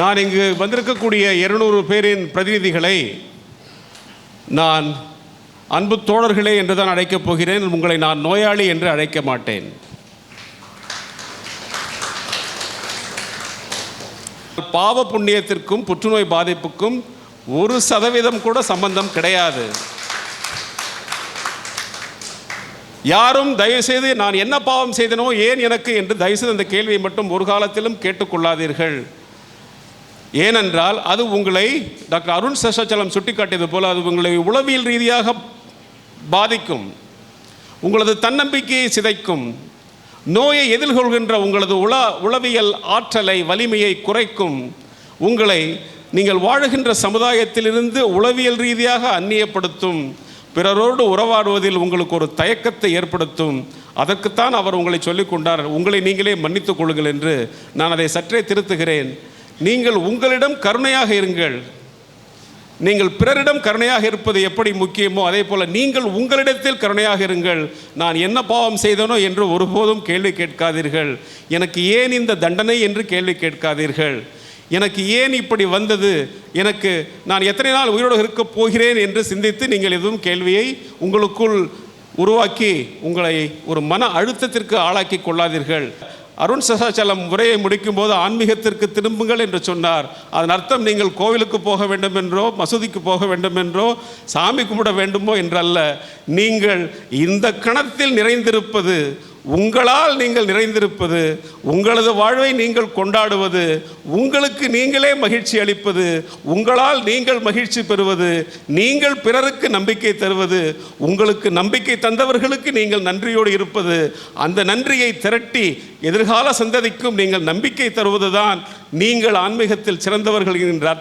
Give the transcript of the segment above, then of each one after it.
நான் இங்கு வந்திருக்கக்கூடிய இருநூறு பேரின் பிரதிநிதிகளை நான் அன்பு தோழர்களே என்று தான் அழைக்கப் போகிறேன். உங்களை நான் நோயாளி என்று அழைக்க மாட்டேன். பாவ புண்ணியத்திற்கும் புற்றுநோய் பாதிப்புக்கும் ஒரு சதவீதம் கூட சம்பந்தம் கிடையாது. யாரும் தயவுசெய்து நான் என்ன பாவம் செய்தனோ ஏன் எனக்கு என்று தயவுசெய்து அந்த கேள்வியை மட்டும் ஒரு காலத்திலும் கேட்டுக்கொள்ளாதீர்கள். ஏனென்றால் அது உங்களை டாக்டர் அருண் சேஷாச்சலம் சுட்டிக்காட்டியது போல் அது உங்களை உளவியல் ரீதியாக பாதிக்கும் உங்களது தன்னம்பிக்கையை சிதைக்கும் நோயை எதிர்கொள்கின்ற உங்களது உள உளவியல் ஆற்றலை வலிமையை குறைக்கும் உங்களை நீங்கள் வாழுகின்ற சமுதாயத்திலிருந்து உளவியல் ரீதியாக அந்நியப்படுத்தும் பிறரோடு உறவாடுவதில் உங்களுக்கு ஒரு தயக்கத்தை ஏற்படுத்தும். அதற்குத்தான் அவர் உங்களை சொல்லிக் கொண்டார் உங்களை நீங்களே மன்னித்துக் கொள்ளுங்கள் என்று நான் அதை சற்றே திருத்துகிறேன். நீங்கள் உங்களிடம் கருணையாக இருங்கள். நீங்கள் பிறரிடம் கருணையாக இருப்பது எப்படி முக்கியமோ அதே போல் நீங்கள் உங்களிடத்தில் கருணையாக இருங்கள். நான் என்ன பாவம் செய்தனோ என்று ஒருபோதும் கேள்வி கேட்காதீர்கள். எனக்கு ஏன் இந்த தண்டனை என்று கேள்வி கேட்காதீர்கள். எனக்கு ஏன் இப்படி வந்தது? எனக்கு நான் எத்தனை நாள் உயிரோடு இருக்கப் போகிறேன் என்று சிந்தித்து நீங்கள் எதுவும் கேள்வியை உங்களுக்குள் உருவாக்கி உங்களை ஒரு மன அழுத்தத்திற்கு ஆளாக்கி கொள்ளாதீர்கள். அருண் சசாச்சலம் உரையை முடிக்கும்போது ஆன்மீகத்திற்கு திரும்புங்கள் என்று சொன்னார். அதன் அர்த்தம் நீங்கள் கோவிலுக்கு போக வேண்டும் என்றோ மசூதிக்கு போக வேண்டும் என்றோ சாமி கும்பிட வேண்டுமோ என்றல்ல. நீங்கள் இந்த கணத்தில் நிறைந்திருப்பது உங்களால் நீங்கள் நிறைந்திருப்பது உங்களது வாழ்வை நீங்கள் கொண்டாடுவது உங்களுக்கு நீங்களே மகிழ்ச்சி அளிப்பது உங்களால் நீங்கள் மகிழ்ச்சி பெறுவது நீங்கள் பிறருக்கு நம்பிக்கை தருவது உங்களுக்கு நம்பிக்கை தந்தவர்களுக்கு நீங்கள் நன்றியோடு இருப்பது அந்த நன்றியை திரட்டி எதிர்கால சந்ததிக்கும் நீங்கள் நம்பிக்கை தருவதுதான் நீங்கள் ஆன்மீகத்தில் சிறந்தவர்கள் என்கின்ற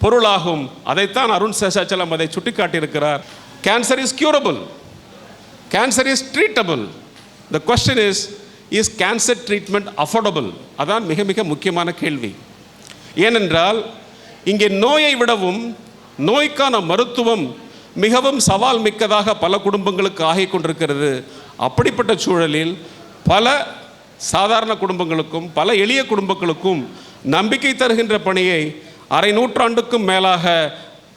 பொருளாகும். அதைத்தான் அருண் சேஷாச்சலம் அதை சுட்டிக்காட்டியிருக்கிறார். Cancer is curable cancer is treatable the question is is cancer treatment affordable அதான் மிக மிக முக்கியமான கேள்வி. ஏனென்றால் இங்கே நோயை விடவும் நோய்க்கான மருத்துவம் மிகவும் சவால் மிக்கதாக பல குடும்பங்களுக்கு ஆகிக் கொண்டிருக்கிறது. அப்படிப்பட்ட சூழலில் பல சாதாரண குடும்பங்களுக்கும் பல எளிய குடும்பங்களுக்கும் நம்பிக்கை தருகின்ற பணியை அரை நூற்றாண்டுக்கும் மேலாக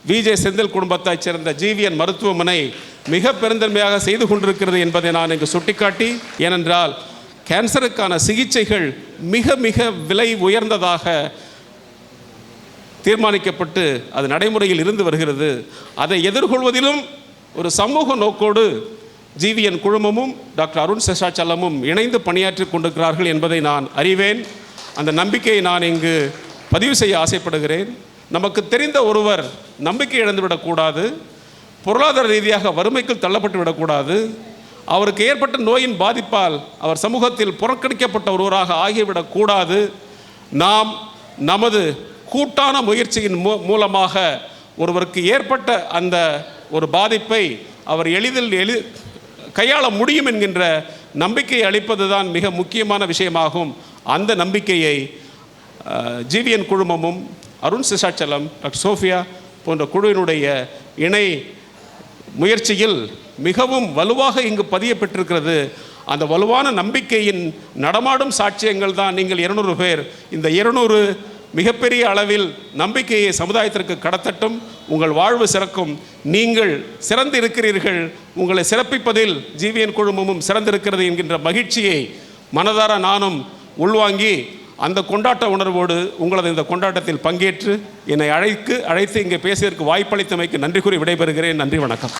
விஜே செந்தில் குடும்பத்தைச் சேர்ந்த ஜிவிஎன் மருத்துவமனை மிக பெருந்தன்மையாக செய்து கொண்டிருக்கிறது என்பதை நான் இங்கு சுட்டிக்காட்டி ஏனென்றால் கேன்சருக்கான சிகிச்சைகள் மிக மிக விலை உயர்ந்ததாக தீர்மானிக்கப்பட்டு அது நடைமுறையில் இருந்து வருகிறது. அதை எதிர்கொள்வதிலும் ஒரு சமூக நோக்கோடு ஜிவிஎன் குழுமமும் டாக்டர் அருண் சேஷாச்சலமும் இணைந்து பணியாற்றி கொண்டிருக்கிறார்கள் என்பதை நான் அறிவேன். அந்த நம்பிக்கையை நான் இங்கு பதிவு செய்ய ஆசைப்படுகிறேன். நமக்கு தெரிந்த ஒருவர் நம்பிக்கை இழந்துவிடக்கூடாது. பொருளாதார ரீதியாக வறுமைக்குள் தள்ளப்பட்டு விடக்கூடாது. அவருக்கு ஏற்பட்ட நோயின் பாதிப்பால் அவர் சமூகத்தில் புறக்கணிக்கப்பட்ட ஒருவராக ஆகிவிடக்கூடாது. நாம் நமது கூட்டான முயற்சியின் மூ மூலமாக ஒருவருக்கு ஏற்பட்ட அந்த ஒரு பாதிப்பை அவர் எளிதில் எளி கையாள முடியும் என்கின்ற நம்பிக்கை அளிப்பது தான் மிக முக்கியமான விஷயமாகும். அந்த நம்பிக்கையை ஜிவிஎன் குழுமமும் அருண் சிசாச்சலம் டாக்டர் சோஃபியா போன்ற குழுவினுடைய இணை முயற்சியில் மிகவும் வலுவாக இங்கு பதியப்பட்டிருக்கிறது. அந்த வலுவான நம்பிக்கையின் நடமாடும் சாட்சியங்கள் தான் நீங்கள் இருநூறு பேர். இந்த இருநூறு மிகப்பெரிய அளவில் நம்பிக்கையை சமுதாயத்திற்கு கடத்தட்டும் உங்கள் வாழ்வு சிறக்கும். நீங்கள் சிறந்து இருக்கிறீர்கள். உங்களை சிறப்பிப்பதில் ஜிவிஎன் குழுமமும் சிறந்திருக்கிறது என்கின்ற மகிழ்ச்சியை மனதார நானும் உள்வாங்கி அந்த கொண்டாட்ட உணர்வோடு உங்களது இந்த கொண்டாட்டத்தில் பங்கேற்று என்னை அழைக்கு அழைத்து இங்கே பேசியதற்கு வாய்ப்பளித்தமைக்கு நன்றி கூறி விடைபெறுகிறேன். நன்றி வணக்கம்.